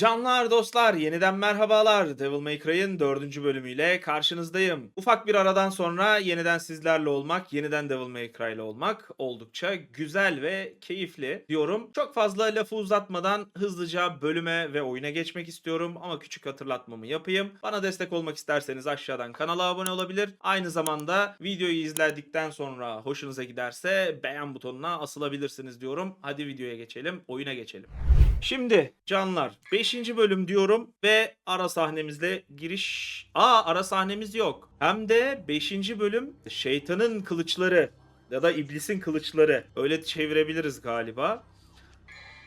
Canlar dostlar yeniden merhabalar. Devil May Cry'ın 4. bölümüyle karşınızdayım. Ufak bir aradan sonra yeniden sizlerle olmak, yeniden Devil May Cry ile olmak oldukça güzel ve keyifli diyorum. Çok fazla lafı uzatmadan hızlıca bölüme ve oyuna geçmek istiyorum ama küçük hatırlatmamı yapayım. Bana destek olmak isterseniz aşağıdan kanala abone olabilir. Aynı zamanda videoyu izledikten sonra hoşunuza giderse beğen butonuna asılabilirsiniz diyorum. Hadi videoya geçelim, oyuna geçelim. Şimdi canlar 5. bölüm diyorum ve ara sahnemizle giriş... Aa ara sahnemiz yok. Hem de 5. bölüm şeytanın kılıçları ya da iblisin kılıçları öyle çevirebiliriz galiba.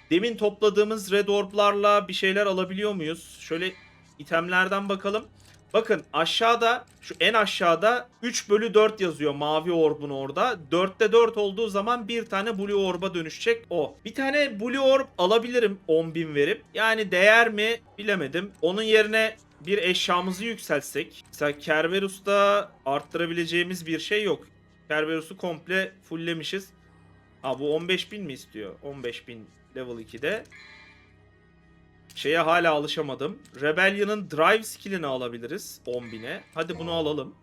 Demin topladığımız red orblarla bir şeyler alabiliyor muyuz? Şöyle itemlerden bakalım. Bakın aşağıda şu en aşağıda 3 bölü 4 yazıyor mavi orbun orada. 4'te 4 olduğu zaman bir tane blue orba dönüşecek o. Bir tane blue orb alabilirim 10.000 verip. Yani değer mi bilemedim. Onun yerine bir eşyamızı yükseltsek. Mesela Kerberus'ta arttırabileceğimiz bir şey yok. Kerberus'u komple fulllemişiz. Ha bu 15.000 mi istiyor? 15.000 level 2'de. Şeye hala alışamadım. Rebellion'ın drive skill'ini alabiliriz 10.000'e. Hadi bunu alalım.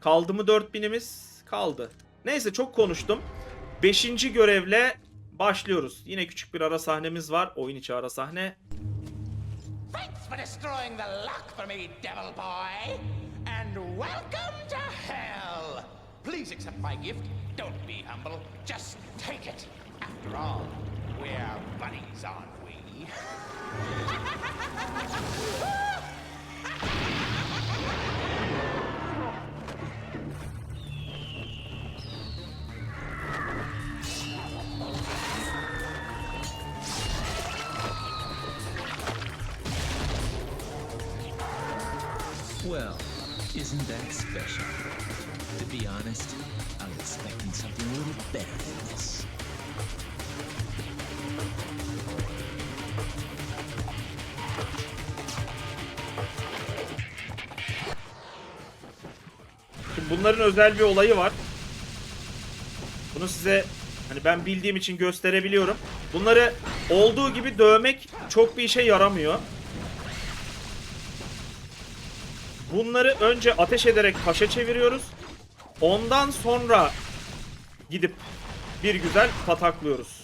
Kaldı mı 4000'imiz? Kaldı. Neyse çok konuştum. 5. görevle başlıyoruz. Yine küçük bir ara sahnemiz var. Oyun içi ara sahne. Thanks for destroying the luck for me, devil boy. And welcome to hell. Please accept my gift. Don't be humble. Just take it. After all, we're buddies, aren't we? Well, isn't that special? Bunların özel bir olayı var. Bunu size hani ben bildiğim için gösterebiliyorum. Bunları olduğu gibi dövmek çok bir işe yaramıyor. Bunları önce ateş ederek taşa çeviriyoruz. Ondan sonra gidip bir güzel pataklıyoruz.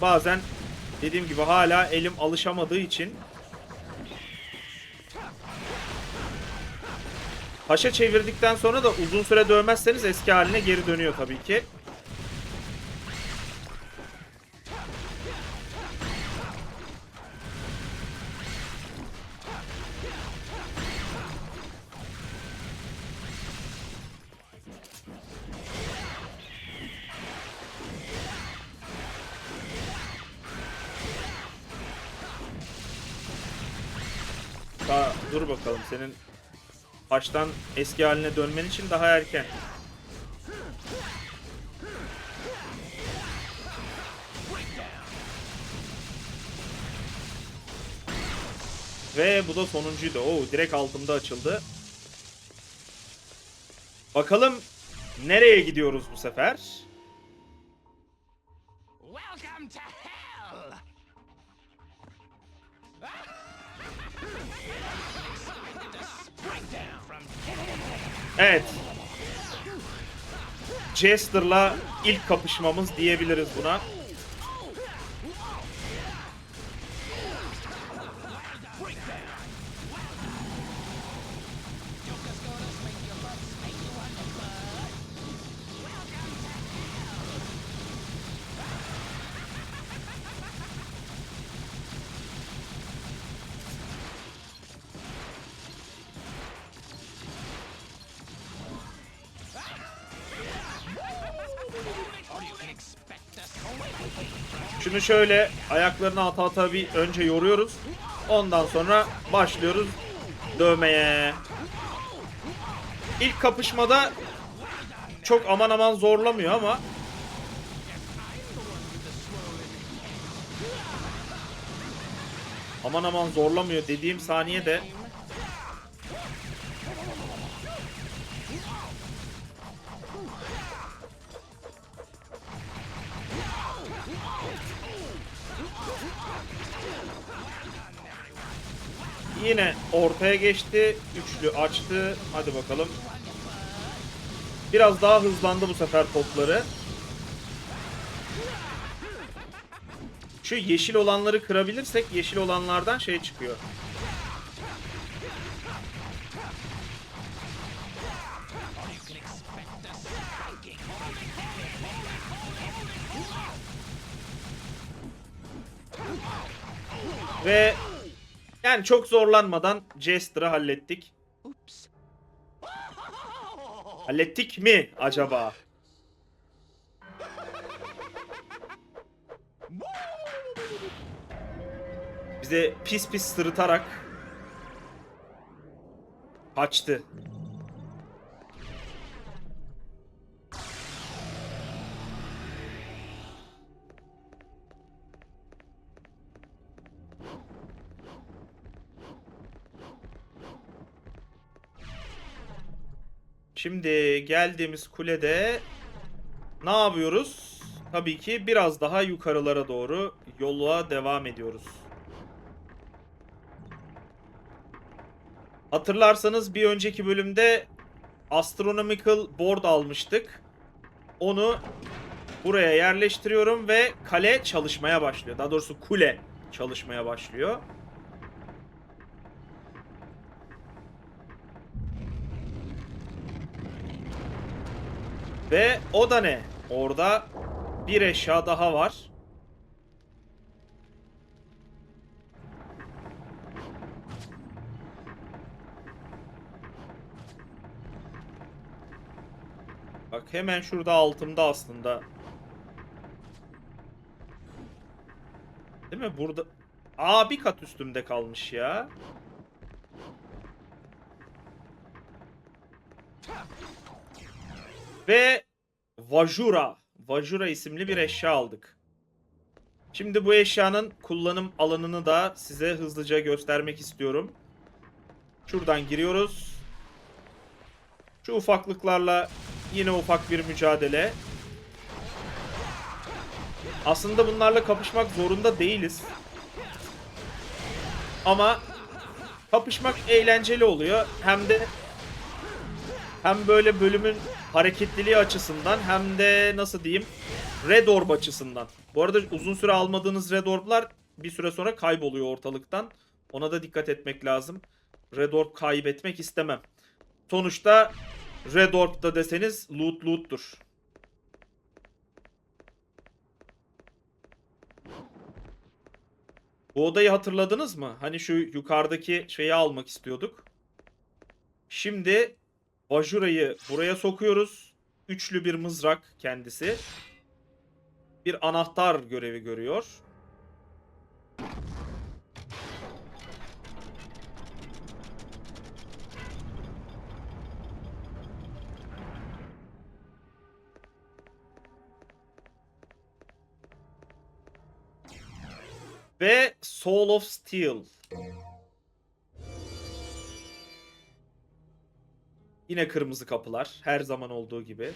Bazen dediğim gibi hala elim alışamadığı için Taşa çevirdikten sonra da uzun süre dövmezseniz eski haline geri dönüyor tabii ki. Dur bakalım senin baştan eski haline dönmen için daha erken. Ve bu da sonuncuydu. Oo direkt altımda açıldı. Bakalım nereye gidiyoruz bu sefer? Evet. Jester'la ilk kapışmamız diyebiliriz buna. Şunu şöyle ayaklarına ata ata bir önce yoruyoruz. Ondan sonra başlıyoruz dövmeye. İlk kapışmada çok aman aman zorlamıyor ama aman aman zorlamıyor dediğim saniye Yine ortaya geçti. Üçlü açtı. Hadi bakalım. Biraz daha hızlandı bu sefer topları. Şu yeşil olanları kırabilirsek yeşil olanlardan şey çıkıyor. Ve yani çok zorlanmadan Jester'ı hallettik. Oops. Hallettik mi acaba? Bize pis pis sırıtarak kaçtı. Şimdi geldiğimiz kulede ne yapıyoruz? Tabii ki biraz daha yukarılara doğru yola devam ediyoruz. Hatırlarsanız bir önceki bölümde Astronomical Board almıştık. Onu buraya yerleştiriyorum ve kale çalışmaya başlıyor. Daha doğrusu kule çalışmaya başlıyor. Ve o da ne? Orada bir eşya daha var. Bak hemen şurada altımda aslında. Değil mi? Burada... Aa bir kat üstümde kalmış ya. Ve Vajura. Vajura isimli bir eşya aldık. Şimdi bu eşyanın kullanım alanını da size hızlıca göstermek istiyorum. Şuradan giriyoruz. Şu ufaklıklarla yine ufak bir mücadele. Aslında bunlarla kapışmak zorunda değiliz. Ama kapışmak eğlenceli oluyor. Hem de hem böyle bölümün hareketliliği açısından hem de nasıl diyeyim Red Orb açısından. Bu arada uzun süre almadığınız Red Orb'lar bir süre sonra kayboluyor ortalıktan. Ona da dikkat etmek lazım. Red Orb kaybetmek istemem. Sonuçta Red Orb'da deseniz loot loot'tur. Bu odayı hatırladınız mı? Hani şu yukarıdaki şeyi almak istiyorduk. Şimdi Vajura'yı buraya sokuyoruz. Üçlü bir mızrak kendisi. Bir anahtar görevi görüyor. Ve Soul of Steel. Yine kırmızı kapılar. Her zaman olduğu gibi.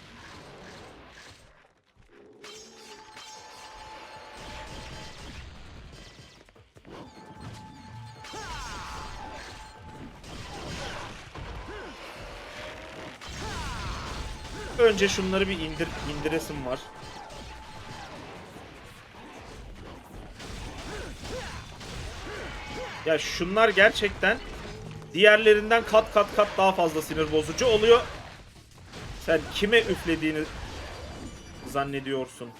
Önce şunları bir indir indiresim var. Ya şunlar gerçekten diğerlerinden kat kat kat daha fazla sinir bozucu oluyor. Sen kime üflediğini zannediyorsun?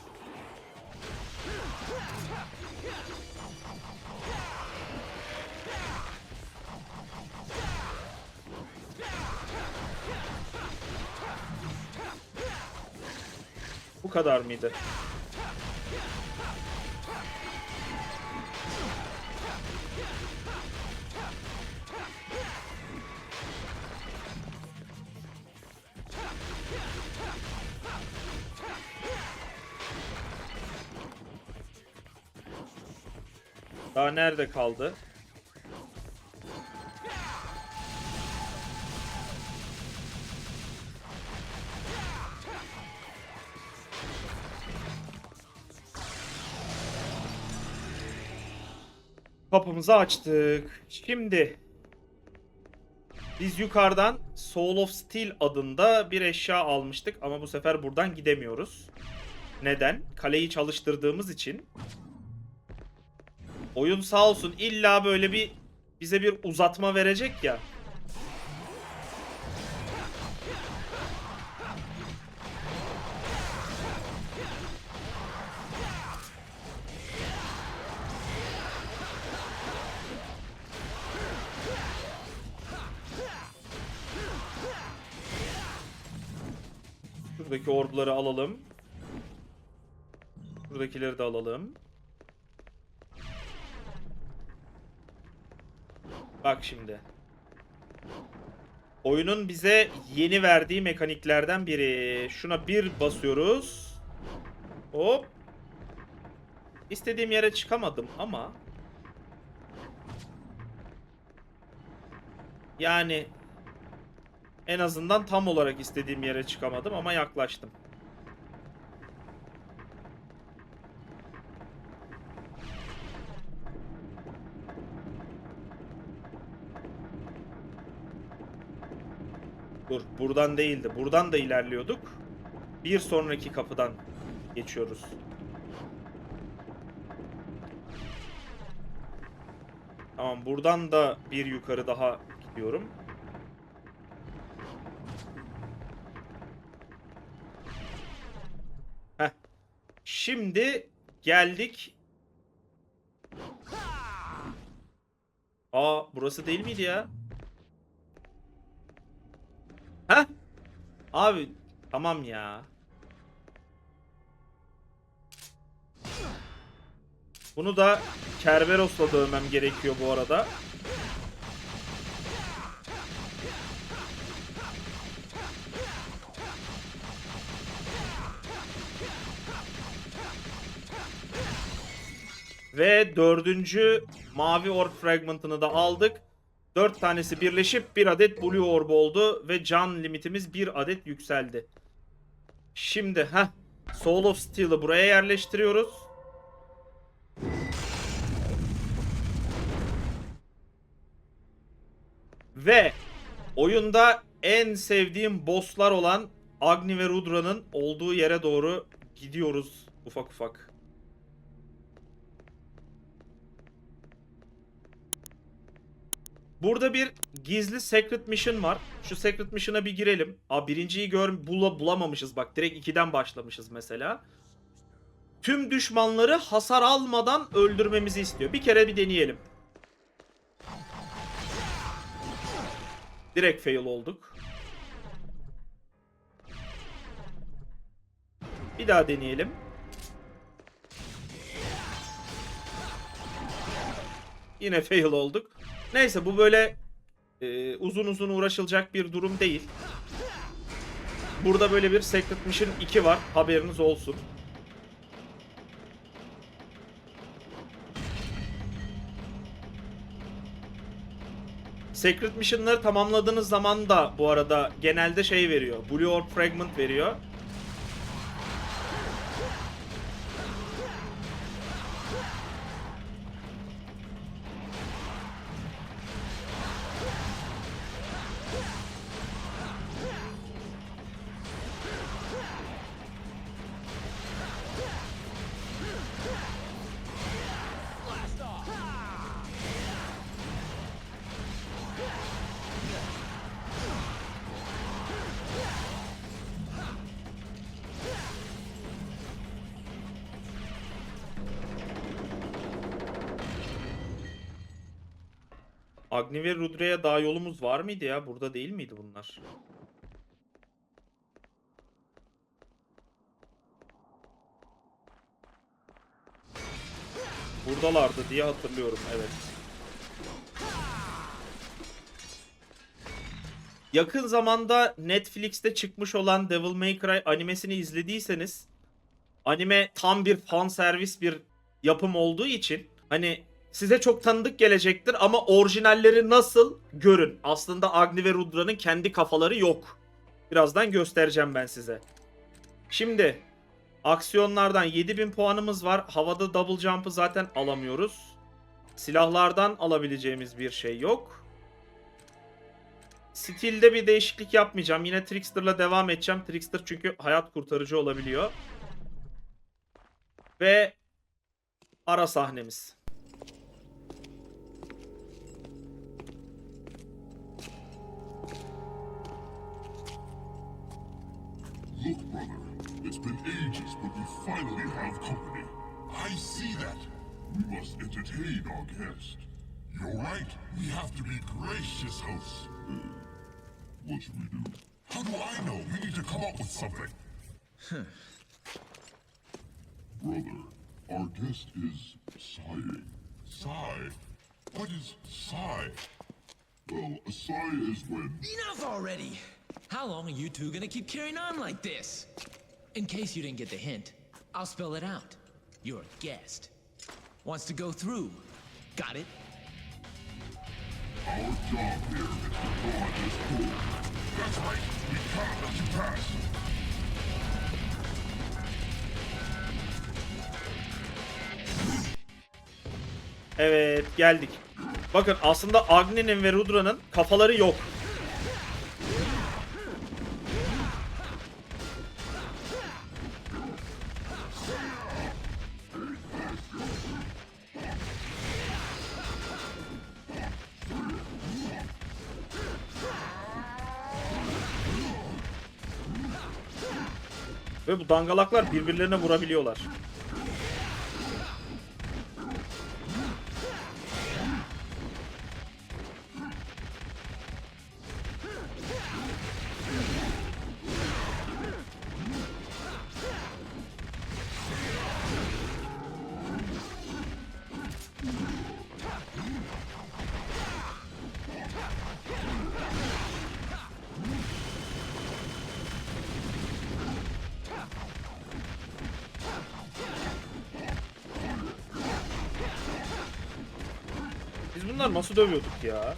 Bu kadar mıydı? Daha nerede kaldı? Kapımızı açtık. Şimdi biz yukarıdan Soul of Steel adında bir eşya almıştık ama bu sefer buradan gidemiyoruz. Neden? Kaleyi çalıştırdığımız için. Oyun sağ olsun illa böyle bir bize bir uzatma verecek ya. Şuradaki orbları alalım. Buradakileri de alalım. Bak şimdi. Oyunun bize yeni verdiği mekaniklerden biri. Şuna bir basıyoruz. Hop. İstediğim yere çıkamadım ama yani en azından tam olarak istediğim yere çıkamadım ama yaklaştım. Dur, buradan değildi. Buradan da ilerliyorduk. Bir sonraki kapıdan geçiyoruz. Tamam, buradan da bir yukarı daha gidiyorum. Heh. Şimdi geldik. Aa, burası değil miydi ya? Heh. Abi tamam ya. Bunu da Kerberos'la dövmem gerekiyor bu arada. Ve dördüncü mavi orb fragmentını da aldık. Dört tanesi birleşip bir adet blue orb oldu ve can limitimiz bir adet yükseldi. Şimdi ha Soul of Steel'ı buraya yerleştiriyoruz. Ve oyunda en sevdiğim bosslar olan Agni ve Rudra'nın olduğu yere doğru gidiyoruz ufak ufak. Burada bir gizli secret mission var. Şu secret mission'a bir girelim. Aa birinciyi gör bula, bulamamışız bak. Direkt 2'den başlamışız mesela. Tüm düşmanları hasar almadan öldürmemizi istiyor. Bir kere bir deneyelim. Direkt fail olduk. Bir daha deneyelim. Yine fail olduk. Neyse bu böyle e, uzun uzun uğraşılacak bir durum değil. Burada böyle bir Secret Mission 2 var. Haberiniz olsun. Secret Mission'ları tamamladığınız zaman da bu arada genelde şey veriyor. Blue Orb Fragment veriyor. Agni ve Rudra'ya daha yolumuz var mıydı ya? Burada değil miydi bunlar? Buradalardı diye hatırlıyorum evet. Yakın zamanda Netflix'te çıkmış olan Devil May Cry animesini izlediyseniz anime tam bir fan servis bir yapım olduğu için hani size çok tanıdık gelecektir ama orijinalleri nasıl görün. Aslında Agni ve Rudra'nın kendi kafaları yok. Birazdan göstereceğim ben size. Şimdi aksiyonlardan 7000 puanımız var. Havada double jump'ı zaten alamıyoruz. Silahlardan alabileceğimiz bir şey yok. Stilde bir değişiklik yapmayacağım. Yine Trickster'la devam edeceğim. Trickster çünkü hayat kurtarıcı olabiliyor. Ve ara sahnemiz. Been ages, but we finally have company. I see that. We must entertain our guest. You're right. We have to be gracious hosts. Uh, what should we do? How do I know? We need to come up with something. brother, our guest is sighing. Sigh? What is sigh? Well, a sigh is when Enough already! How long are you two gonna keep carrying on like this? In case you didn't get the hint, I'll spell it out. Your guest wants to go through. Got it? our job here is to guard this pool. That's right. We can't let you pass. Evet geldik. Bakın aslında Agni'nin ve Rudra'nın kafaları yok. Dangalaklar birbirlerine vurabiliyorlar. Bunlar nasıl dövüyorduk ya?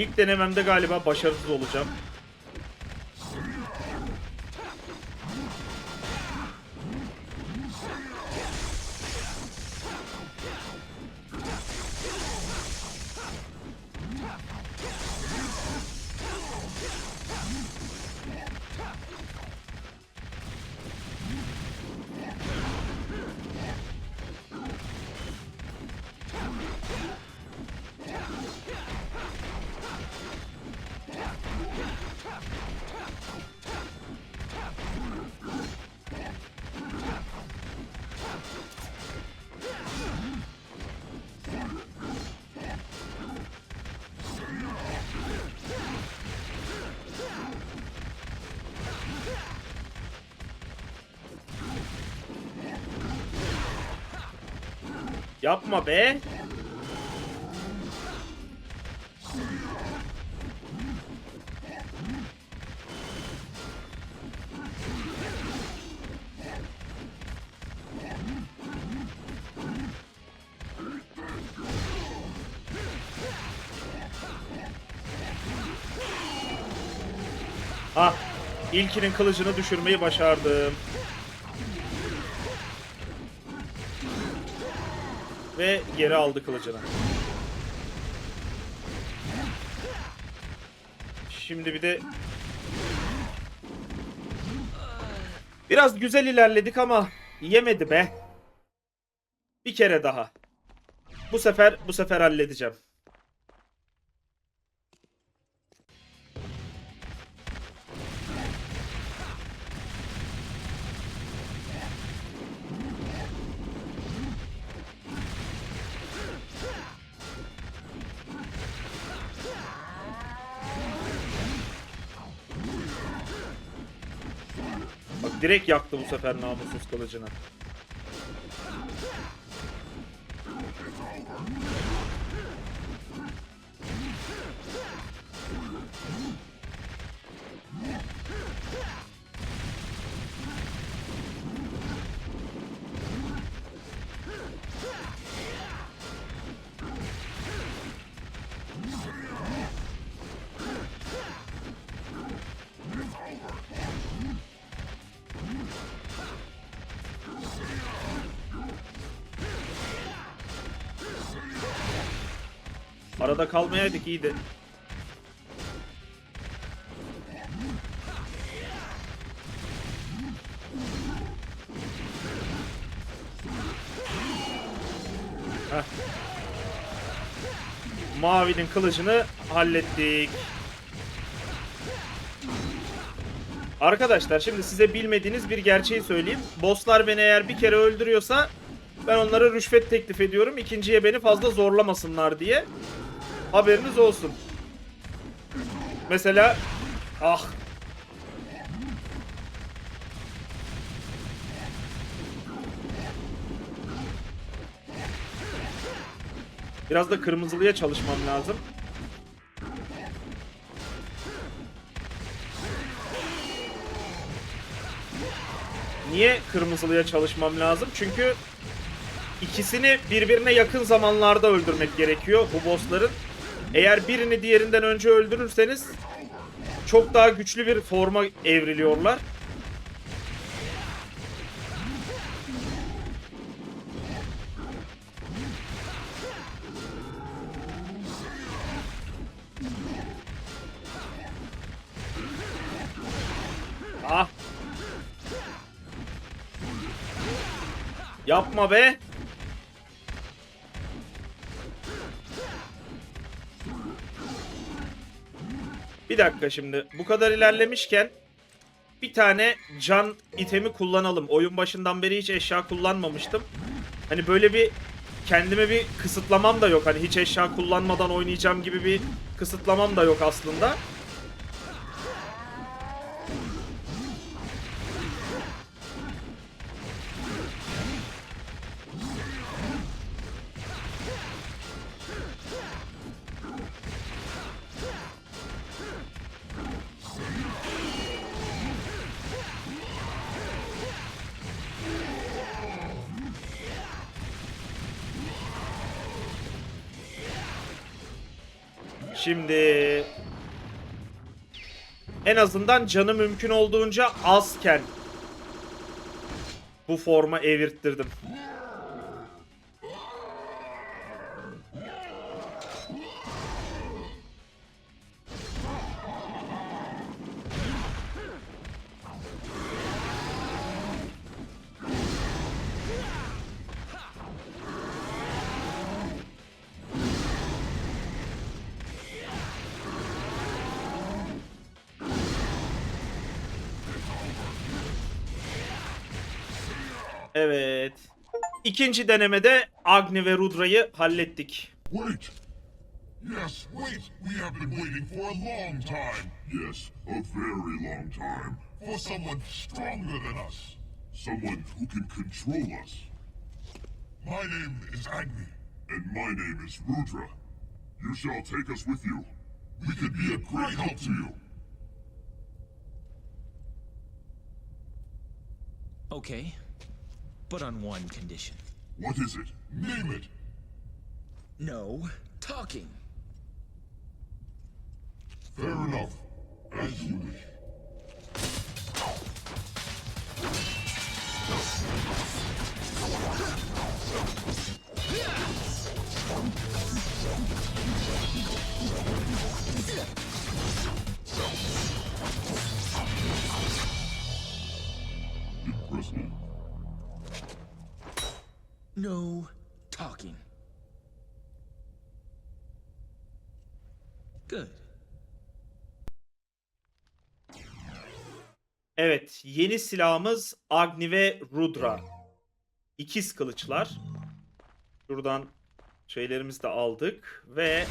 İlk denememde galiba başarısız olacağım. Yapma be. Ah, ilkinin kılıcını düşürmeyi başardım. Ve geri aldı kılıcını. Şimdi bir de Biraz güzel ilerledik ama yemedi be. Bir kere daha. Bu sefer bu sefer halledeceğim. Direkt yaktı bu sefer namussuz kılıcını. Arada kalmayaydık iyiydi. Heh. Mavinin kılıcını hallettik. Arkadaşlar şimdi size bilmediğiniz bir gerçeği söyleyeyim. Bosslar beni eğer bir kere öldürüyorsa ben onlara rüşvet teklif ediyorum. İkinciye beni fazla zorlamasınlar diye. Haberiniz olsun. Mesela ah Biraz da kırmızılıya çalışmam lazım. Niye kırmızılıya çalışmam lazım? Çünkü ikisini birbirine yakın zamanlarda öldürmek gerekiyor bu bossların. Eğer birini diğerinden önce öldürürseniz çok daha güçlü bir forma evriliyorlar. Ah. Yapma be. Bir dakika şimdi. Bu kadar ilerlemişken bir tane can itemi kullanalım. Oyun başından beri hiç eşya kullanmamıştım. Hani böyle bir kendime bir kısıtlamam da yok. Hani hiç eşya kullanmadan oynayacağım gibi bir kısıtlamam da yok aslında. Şimdi en azından canı mümkün olduğunca azken bu forma evirttirdim. Evet. İkinci denemede Agni ve Rudra'yı hallettik. Wait! Yes, wait! We have been waiting for a long time! Yes, a very long time. For someone stronger than us. Someone who can control us. My name is Agni. And my name is Rudra. You shall take us with you. We could be a great help to you. Okay, but on one condition. What is it? Name it! No talking. Fair enough. As you wish. Impressive. No talking. Good. Evet, yeni silahımız Agni ve Rudra. İkiz kılıçlar. Şuradan şeylerimizi de aldık ve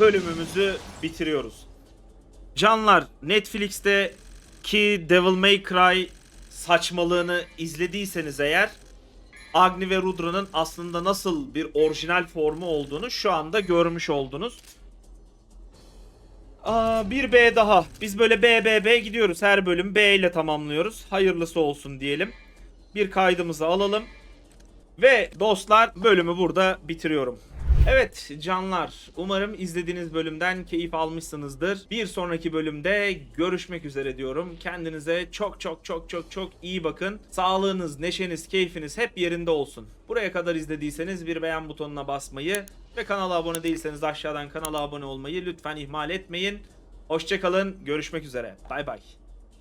bölümümüzü bitiriyoruz. Canlar, Netflix'te ki Devil May Cry saçmalığını izlediyseniz eğer Agni ve Rudra'nın aslında nasıl bir orijinal formu olduğunu şu anda görmüş oldunuz. Aa, bir B daha. Biz böyle B, B, B gidiyoruz. Her bölüm B ile tamamlıyoruz. Hayırlısı olsun diyelim. Bir kaydımızı alalım. Ve dostlar bölümü burada bitiriyorum. Evet canlar umarım izlediğiniz bölümden keyif almışsınızdır. Bir sonraki bölümde görüşmek üzere diyorum. Kendinize çok çok çok çok çok iyi bakın. Sağlığınız, neşeniz, keyfiniz hep yerinde olsun. Buraya kadar izlediyseniz bir beğen butonuna basmayı ve kanala abone değilseniz aşağıdan kanala abone olmayı lütfen ihmal etmeyin. Hoşçakalın görüşmek üzere bay bay.